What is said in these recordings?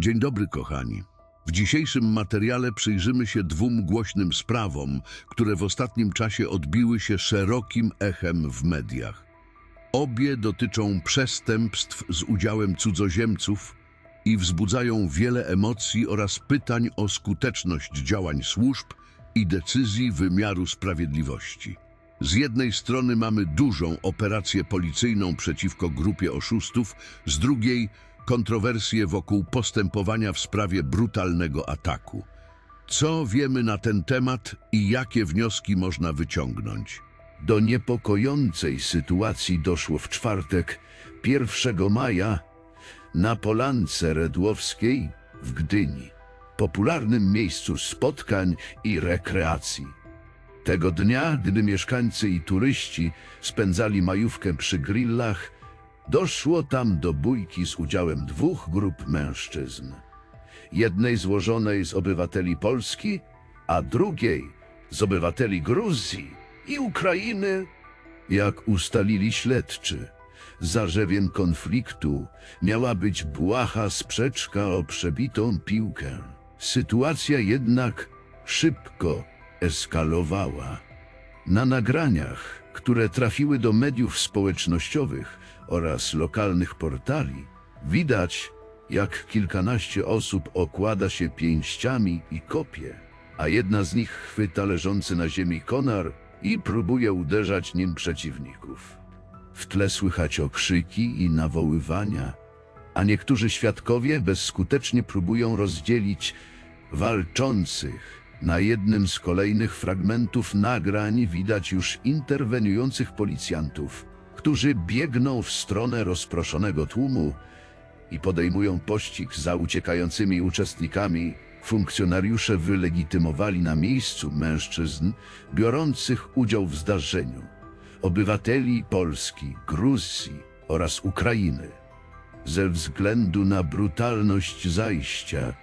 Dzień dobry, kochani. W dzisiejszym materiale przyjrzymy się dwóm głośnym sprawom, które w ostatnim czasie odbiły się szerokim echem w mediach. Obie dotyczą przestępstw z udziałem cudzoziemców i wzbudzają wiele emocji oraz pytań o skuteczność działań służb i decyzji wymiaru sprawiedliwości. Z jednej strony mamy dużą operację policyjną przeciwko grupie oszustów, z drugiej kontrowersje wokół postępowania w sprawie brutalnego ataku. Co wiemy na ten temat i jakie wnioski można wyciągnąć? Do niepokojącej sytuacji doszło w czwartek, 1 maja, na Polance Redłowskiej w Gdyni, popularnym miejscu spotkań i rekreacji. Tego dnia, gdy mieszkańcy i turyści spędzali majówkę przy grillach, doszło tam do bójki z udziałem dwóch grup mężczyzn. Jednej złożonej z obywateli Polski, a drugiej z obywateli Gruzji i Ukrainy. Jak ustalili śledczy, zarzewiem konfliktu miała być błaha sprzeczka o przebitą piłkę. Sytuacja jednak szybko eskalowała. Na nagraniach, które trafiły do mediów społecznościowych oraz lokalnych portali, widać, jak kilkanaście osób okłada się pięściami i kopie, a jedna z nich chwyta leżący na ziemi konar i próbuje uderzać nim przeciwników. W tle słychać okrzyki i nawoływania, a niektórzy świadkowie bezskutecznie próbują rozdzielić walczących. Na jednym z kolejnych fragmentów nagrań widać już interweniujących policjantów, którzy biegną w stronę rozproszonego tłumu i podejmują pościg za uciekającymi uczestnikami. Funkcjonariusze wylegitymowali na miejscu mężczyzn biorących udział w zdarzeniu, obywateli Polski, Gruzji oraz Ukrainy. Ze względu na brutalność zajścia,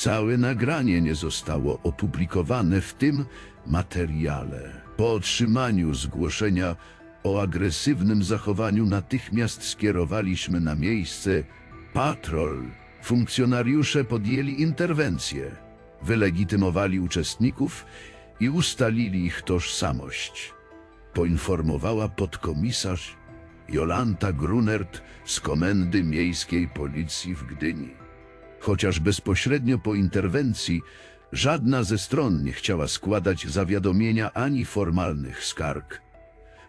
Całe nagranie nie zostało opublikowane w tym materiale. Po otrzymaniu zgłoszenia o agresywnym zachowaniu natychmiast skierowaliśmy na miejsce patrol. Funkcjonariusze podjęli interwencję, wylegitymowali uczestników i ustalili ich tożsamość. Poinformowała podkomisarz Jolanta Grunert z Komendy Miejskiej Policji w Gdyni. Chociaż bezpośrednio po interwencji żadna ze stron nie chciała składać zawiadomienia ani formalnych skarg.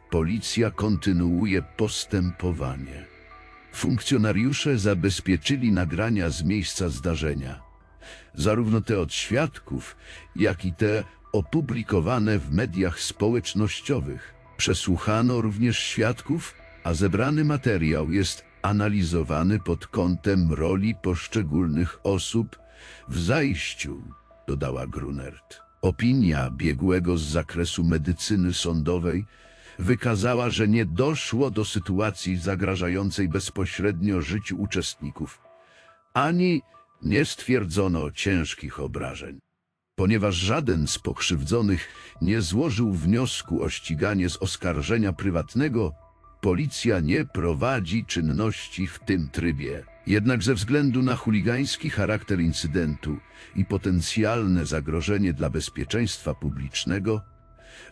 Policja kontynuuje postępowanie. Funkcjonariusze zabezpieczyli nagrania z miejsca zdarzenia. Zarówno te od świadków, jak i te opublikowane w mediach społecznościowych. Przesłuchano również świadków, a zebrany materiał jest analizowany pod kątem roli poszczególnych osób w zajściu, dodała Grunert. Opinia biegłego z zakresu medycyny sądowej wykazała, że nie doszło do sytuacji zagrażającej bezpośrednio życiu uczestników, ani nie stwierdzono ciężkich obrażeń. Ponieważ żaden z pokrzywdzonych nie złożył wniosku o ściganie z oskarżenia prywatnego, policja nie prowadzi czynności w tym trybie. Jednak ze względu na chuligański charakter incydentu i potencjalne zagrożenie dla bezpieczeństwa publicznego,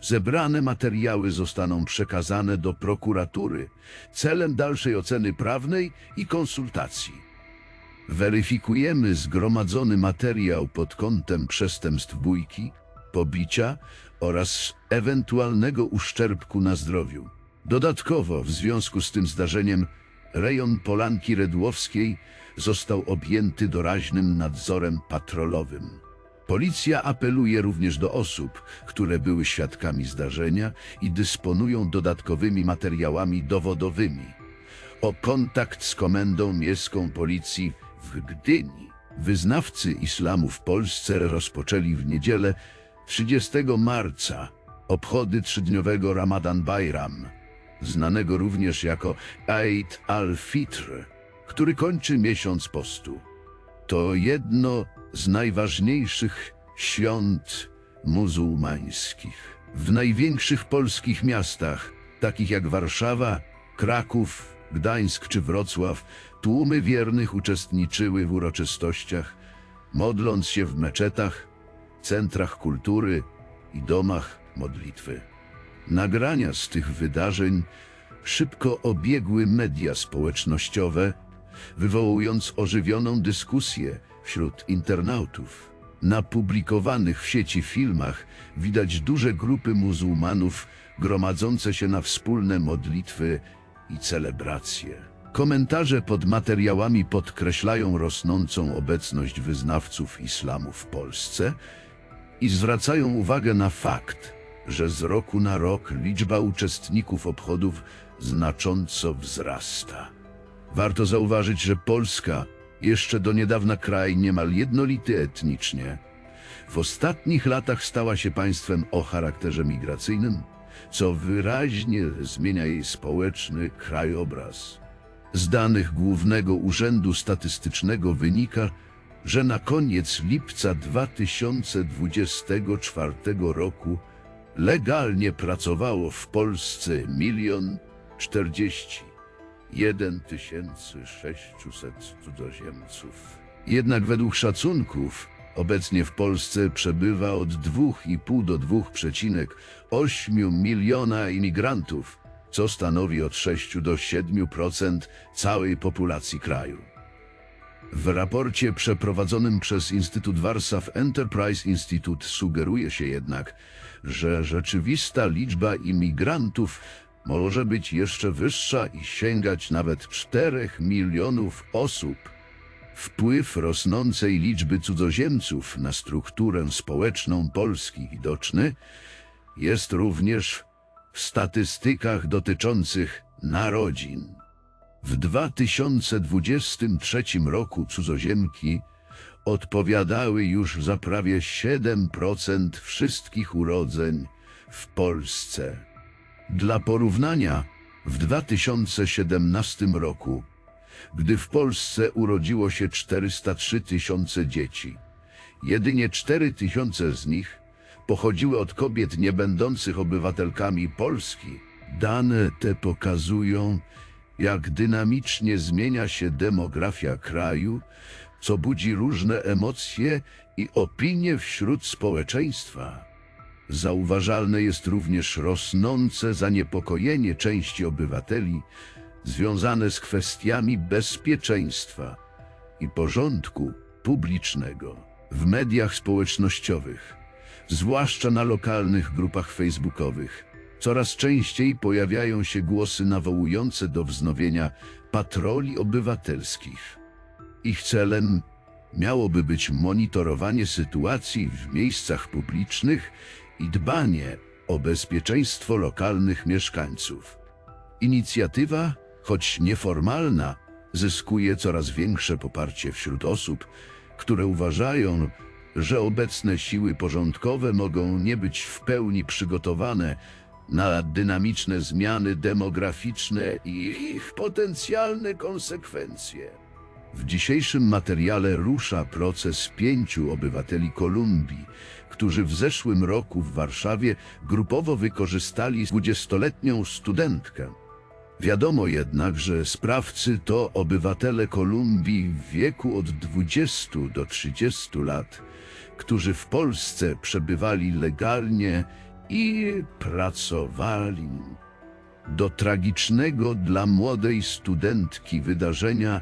zebrane materiały zostaną przekazane do prokuratury celem dalszej oceny prawnej i konsultacji. Weryfikujemy zgromadzony materiał pod kątem przestępstw bójki, pobicia oraz ewentualnego uszczerbku na zdrowiu. Dodatkowo w związku z tym zdarzeniem rejon Polanki Redłowskiej został objęty doraźnym nadzorem patrolowym. Policja apeluje również do osób, które były świadkami zdarzenia i dysponują dodatkowymi materiałami dowodowymi o kontakt z Komendą Miejską Policji w Gdyni. Wyznawcy islamu w Polsce rozpoczęli w niedzielę 30 marca obchody trzydniowego Ramadan Bayram, znanego również jako Eid al-Fitr, który kończy miesiąc postu. To jedno z najważniejszych świąt muzułmańskich. W największych polskich miastach, takich jak Warszawa, Kraków Gdańsk czy Wrocław, tłumy wiernych uczestniczyły w uroczystościach, modląc się w meczetach, centrach kultury i domach modlitwy. Nagrania z tych wydarzeń szybko obiegły media społecznościowe, wywołując ożywioną dyskusję wśród internautów. Na publikowanych w sieci filmach widać duże grupy muzułmanów gromadzące się na wspólne modlitwy i celebracje. Komentarze pod materiałami podkreślają rosnącą obecność wyznawców islamu w Polsce i zwracają uwagę na fakt, że z roku na rok liczba uczestników obchodów znacząco wzrasta. Warto zauważyć, że Polska, jeszcze do niedawna kraj niemal jednolity etnicznie, w ostatnich latach stała się państwem o charakterze migracyjnym, co wyraźnie zmienia jej społeczny krajobraz. Z danych Głównego Urzędu Statystycznego wynika, że na koniec lipca 2024 roku legalnie pracowało w Polsce milion czterdzieści jeden tysięcy sześciuset cudzoziemców. Jednak według szacunków obecnie w Polsce przebywa od 2,5 do 2,8 miliona imigrantów, co stanowi od 6 do 7% całej populacji kraju. W raporcie przeprowadzonym przez Instytut Warsaw Enterprise Institute sugeruje się jednak, że rzeczywista liczba imigrantów może być jeszcze wyższa i sięgać nawet 4 milionów osób. Wpływ rosnącej liczby cudzoziemców na strukturę społeczną Polski widoczny jest również w statystykach dotyczących narodzin. W 2023 roku cudzoziemki odpowiadały już za prawie 7% wszystkich urodzeń w Polsce. Dla porównania, w 2017 roku, gdy w Polsce urodziło się 403 tysiące dzieci, jedynie 4 tysiące z nich pochodziły od kobiet niebędących obywatelkami Polski. Dane te pokazują, jak dynamicznie zmienia się demografia kraju, co budzi różne emocje i opinie wśród społeczeństwa. Zauważalne jest również rosnące zaniepokojenie części obywateli związane z kwestiami bezpieczeństwa i porządku publicznego w mediach społecznościowych, zwłaszcza na lokalnych grupach facebookowych. Coraz częściej pojawiają się głosy nawołujące do wznowienia patroli obywatelskich. Ich celem miałoby być monitorowanie sytuacji w miejscach publicznych i dbanie o bezpieczeństwo lokalnych mieszkańców. Inicjatywa, choć nieformalna, zyskuje coraz większe poparcie wśród osób, które uważają, że obecne siły porządkowe mogą nie być w pełni przygotowane na dynamiczne zmiany demograficzne i ich potencjalne konsekwencje. W dzisiejszym materiale rusza proces pięciu obywateli Kolumbii, którzy w zeszłym roku w Warszawie grupowo wykorzystali 20-letnią studentkę. Wiadomo jednak, że sprawcy to obywatele Kolumbii w wieku od 20 do 30 lat, którzy w Polsce przebywali legalnie i pracowali. Do tragicznego dla młodej studentki wydarzenia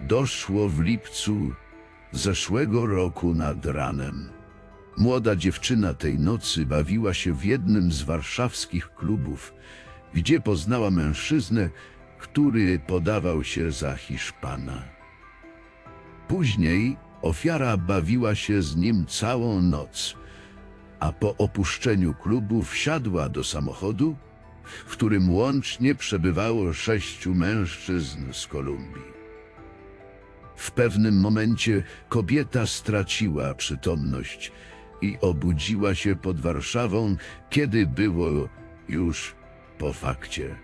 doszło w lipcu zeszłego roku nad ranem. Młoda dziewczyna tej nocy bawiła się w jednym z warszawskich klubów, gdzie poznała mężczyznę, który podawał się za Hiszpana. Później ofiara bawiła się z nim całą noc, a po opuszczeniu klubu wsiadła do samochodu, w którym łącznie przebywało sześciu mężczyzn z Kolumbii. W pewnym momencie kobieta straciła przytomność i obudziła się pod Warszawą, kiedy było już po fakcie.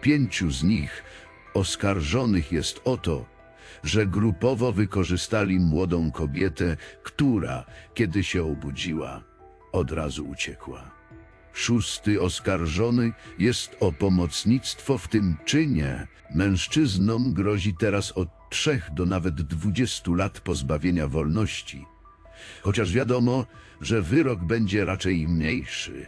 Pięciu z nich oskarżonych jest o to, że grupowo wykorzystali młodą kobietę, która, kiedy się obudziła, od razu uciekła. Szósty oskarżony jest o pomocnictwo w tym czynie. Mężczyznom grozi teraz od trzech do nawet dwudziestu lat pozbawienia wolności. Chociaż wiadomo, że wyrok będzie raczej mniejszy.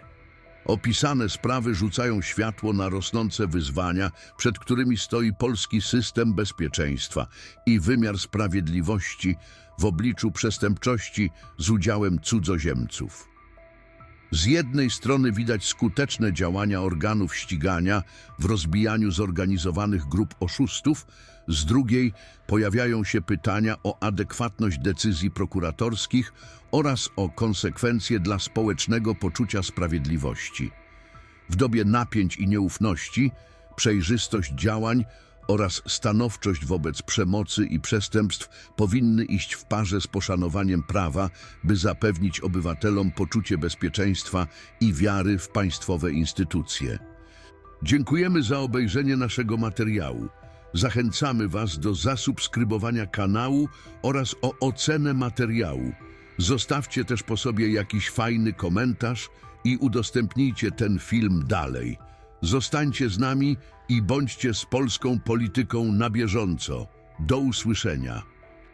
Opisane sprawy rzucają światło na rosnące wyzwania, przed którymi stoi polski system bezpieczeństwa i wymiar sprawiedliwości w obliczu przestępczości z udziałem cudzoziemców. Z jednej strony widać skuteczne działania organów ścigania w rozbijaniu zorganizowanych grup oszustów, z drugiej pojawiają się pytania o adekwatność decyzji prokuratorskich oraz o konsekwencje dla społecznego poczucia sprawiedliwości. W dobie napięć i nieufności, przejrzystość działań oraz stanowczość wobec przemocy i przestępstw powinny iść w parze z poszanowaniem prawa, by zapewnić obywatelom poczucie bezpieczeństwa i wiary w państwowe instytucje. Dziękujemy za obejrzenie naszego materiału. Zachęcamy Was do zasubskrybowania kanału oraz o ocenę materiału. Zostawcie też po sobie jakiś fajny komentarz i udostępnijcie ten film dalej. Zostańcie z nami i bądźcie z polską polityką na bieżąco. Do usłyszenia.